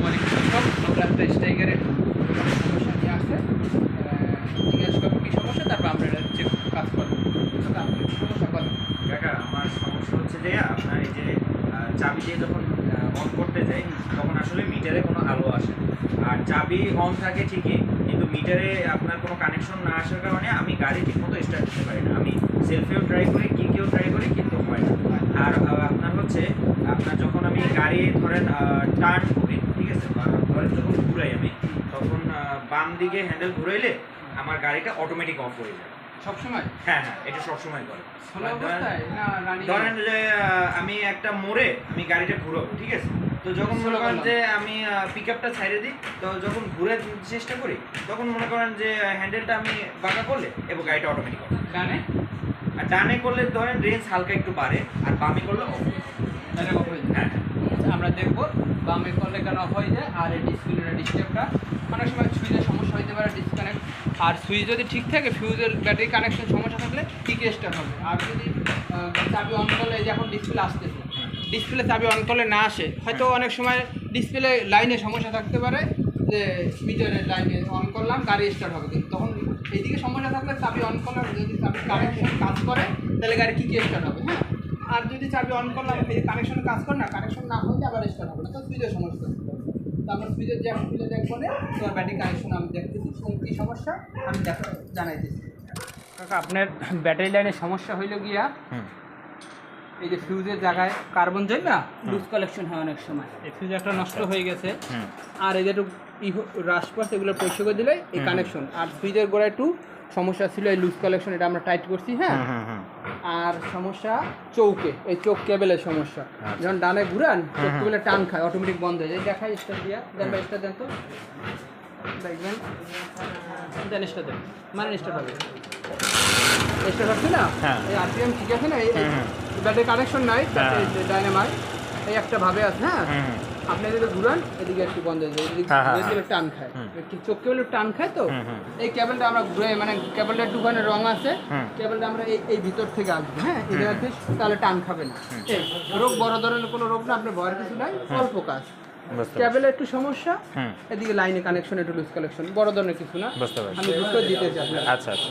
আসসালামু আলাইকুম দর্শক একটা স্ট্রাইকারের সমস্যা নিয়ে আসছে। জিজ্ঞেস করব কী তারপর আমরা এটা কাজ করব। সমস্যা বলেন কাকা, আমার সমস্যা হচ্ছে যে আপনার এই যে চাবি দিয়ে যখন অন করতে যাই, তখন আসলে মিটারে কোনো আলো আসে আর চাবি অন থাকে ঠিকই, কিন্তু মিটারে আপনার কোনো কানেকশন না আসার কারণে আমি গাড়ি ঠিকমতো স্টার্ট দিতে পারি না। আমি সেলফেও ট্রাই করি, কিকেও ট্রাই করি, কিন্তু হয় না। আর আপনার হচ্ছে, আপনার যখন আমি গাড়ি ধরেন টার্ন করি ঠিক আছে বা ধরেন যখন ঘুরাই আমি তখন আহ, বাম দিকে হ্যান্ডেল ঘুরাইলে আমার গাড়িটা অটোমেটিক অফ হয়ে যায়। সবসময়? হ্যাঁ হ্যাঁ এটা সবসময় করে। ধরেন যে আমি একটা মোড়ে আমি গাড়িটা ঘুরাবো ঠিক আছে? তো যখন মনে করেন যে আমি পিক আপটা ছাইড়ে দিই তো যখন ঘুরে চেষ্টা করি তখন মনে করেন যে হ্যান্ডেলটা আমি বাঁকা করলে এবং গাড়িটা অটোমেটিক হবে গানে আর ডানে করলে ধরেন রেঞ্জ হালকা একটু বাড়ে আর বামে করলে অফ হয়ে হ্যাঁ আচ্ছা, আমরা দেখব বামে করলে কেন অফ হয়ে যায় আর এই ডিসপ্লের ডিস্টার্বটা অনেক সময় সুইচের সমস্যা হতে পারে ডিসকানেক্ট আর সুইচ যদি ঠিক থাকে, ফিউজের ব্যাটারি কানেকশন সমস্যা থাকলে স্টার্ট হবে। আর যদি চাবি অন করলে এই যে এখন ডিসপ্লে আসতেছে ডিসপ্লে চাবি অন করলে না আসে, হয়তো অনেক সময় ডিসপ্লে লাইনে সমস্যা থাকতে পারে যে মিটারের লাইনে অন করলাম, গাড়ি স্টার্ট হবে। কিন্তু তখন এইদিকে সমস্যা থাকলে চাবি অন করলাম, যদি চাবি কানেকশন কাজ করে, তাহলে গাড়ি কী স্টার্ট হবে হ্যাঁ? আর যদি চাবি অন করলাম কানেকশন কাজ করে না কানেকশন না হলে আবার স্টার্ট হবে না, তো সুইচের সমস্যা। আমরা সুইচের জ্যাক খুলে দেখব না তোমার ব্যাটারি কানেকশন আমি দেখতেছি কী সমস্যা? আমি দেখা জানাইতেছি। কাকা আপনার ব্যাটারি লাইনের সমস্যা হইল গিয়া এই যে ফিউজের জায়গায় কার্বন যায় না? লুজ কালেকশন হয় অনেক সময়। এই ফিউজ একটা নষ্ট হয়ে গেছে। আর এই যে একটু রাস পাস এগুলো পরিষ্কার করে দিলে এই কানেকশন আর ফ্রিজের গোড়ায় একটু সমস্যা ছিল এই লুজ কালেকশন এটা আমরা টাইট করছি হ্যাঁ? আর সমস্যা চৌকে এই চোখ কেবেলের সমস্যা। যখন ডানে ঘুরান চোখ কেবেলে টান খায় অটোমেটিক বন্ধ হয়ে যায়। দেখাই স্টার দিয়া দেন বা স্টার দেন তো। দেখবেন দেন স্টার দেন। মানে স্টার হবে। স্টার হচ্ছে না? হ্যাঁ। এই আরপিএম ঠিক আছে না? এই। ব্যাটারি কানেকশন নাই হ্যাঁ। ডাইনামাইট এই একটা ভাবে আছে হ্যাঁ? হুম হুম আপনি যদি ঘুরান এদিকে একটু বন্ধ হয়ে যায় এদিকে হ্যাঁ, হ্যাঁ, এদিকে টান খায়। চোখ কেবলের টান খায় তো। এই কেবলটা আমরা ঘুরে মানে কেবলটা একটুখানি রং আছে। কেবলটা আমরা এই এই ভিতর থেকে আসব হ্যাঁ? এই জায়গা থেকে তাহলে টান খাবে না। রোগ বড় ধরনের কোনো রোগ না আপনার ভয়ের কিছু নাই অল্প কাজ। একটু সমস্যা হুম। এদিকে লাইনে কানেকশন একটু লুজ কালেকশন বড় ধরনের কিছু না। আমি বুঝতে দিতেছি আপনার আচ্ছা আচ্ছা।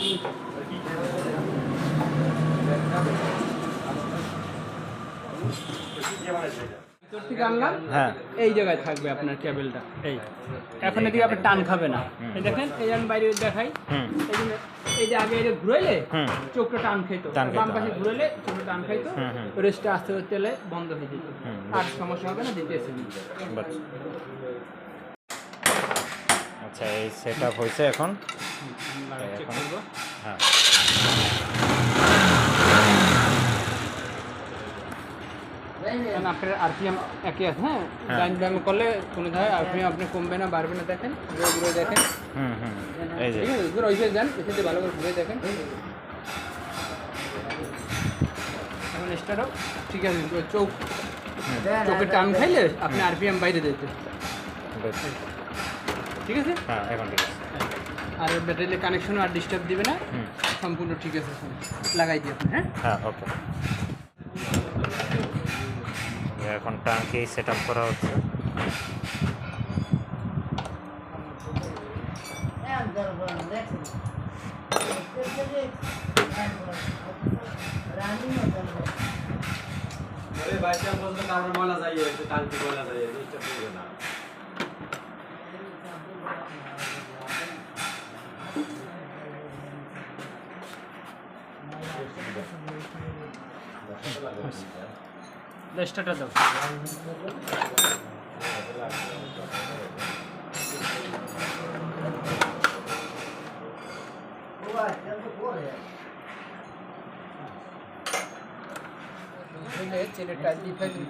থেকে আনলাম হ্যাঁ এই জায়গায় থাকবে আপনার কেবলটা এই এখন এদিকে আপনি টান খাবে না এই দেখেন এই আমি বাইরে দেখাই এই যে আগে এটা ঘুরাইলে চোখটা টান খাইতো বাম পাশে হ্যাঁ। ঘুরাইলে চোখটা টান খাইতো। রেস্টটা আস্তে আস্তে বন্ধ হয়ে যেত আর সমস্যা হবে না। আচ্ছা এই সেট আপ হয়েছে এখন হ্যাঁ কারণ আপনার আরপিএম একই আছে হ্যাঁ? হ্যাঁ। ডাইন ব্যায়াম করলে কোনো ধারে আরপিএম আপনি কমবে না বাড়বে না দেখেন ঘুরে ঘুরে দেখেন। হুম হুম এই যে। ঠিক আছে ঘুরে ওইসে যান এসে ভালো করে ঘুরে দেখেন। এখন স্টার্ট হোক। ঠিক আছে চোখ চোখে টান খাইলে আপনি আরপিএম বাইরে যেতে ঠিক আছে? হ্যাঁ এখন ঠিক আছে। আর ব্যাটারি কানেকশন আর ডিস্টার্ব দিবে না। সম্পূর্ণ ঠিক আছে লাগাই দিয়ে আপনি হ্যাঁ? হ্যাঁ ওকে এখন টাঙ্কি সেট আপ করা হচ্ছে। স্টার্টার দাও।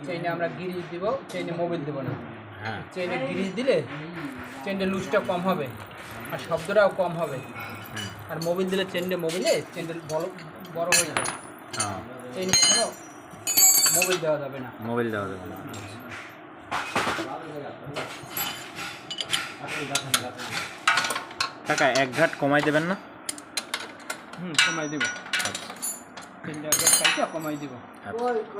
চেনে আমরা গিরিজ দিব চেনে মোবিল দেবো না। হ্যাঁ। চেনে গিরিজ দিলে চেনের লুজটা কম হবে আর শব্দটাও কম হবে। আর মোবিল দিলে চেনটা মোবিলে চেনটা বড় বড় হয়ে যাবে। হ্যাঁ। চেন মোবিল দেওয়া যাবে না। মোবাইল দেওয়া যাবে না। কাকা এক ঘাট কমাই দেবেন না? হুম কমাই দিব। চেনটা একবার খাইতে কমাই দিব। আচ্ছা।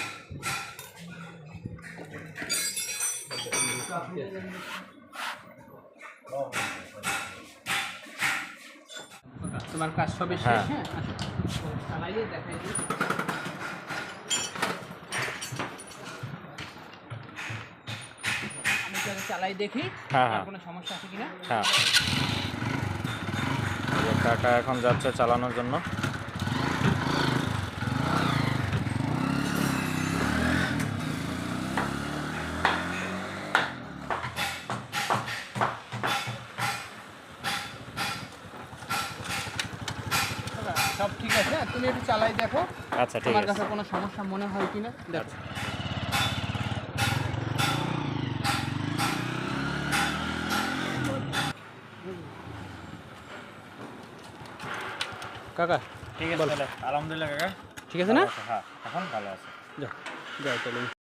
তোমার কাজ সবে শেষ হ্যাঁ। হ্যাঁ? চালাইয়ে দেখাই আমি চালাই দেখি? হ্যাঁ, হ্যাঁ। কোনো সমস্যা আছে কিনা? হ্যাঁ। কাকা এখন যাচ্ছে চালানোর জন্য। সব ঠিক আছে? হ্যাঁ, তুমি একটু চালাই দেখো। আচ্ছা ঠিক কাছে কোনো সমস্যা মনে হয় কিনা? দেখো। কাকা ঠিক আছে আলহামদুলিল্লাহ কাকা। ঠিক আছে না? হ্যাঁ এখন ভালো আছে। যাও যাও তাহলে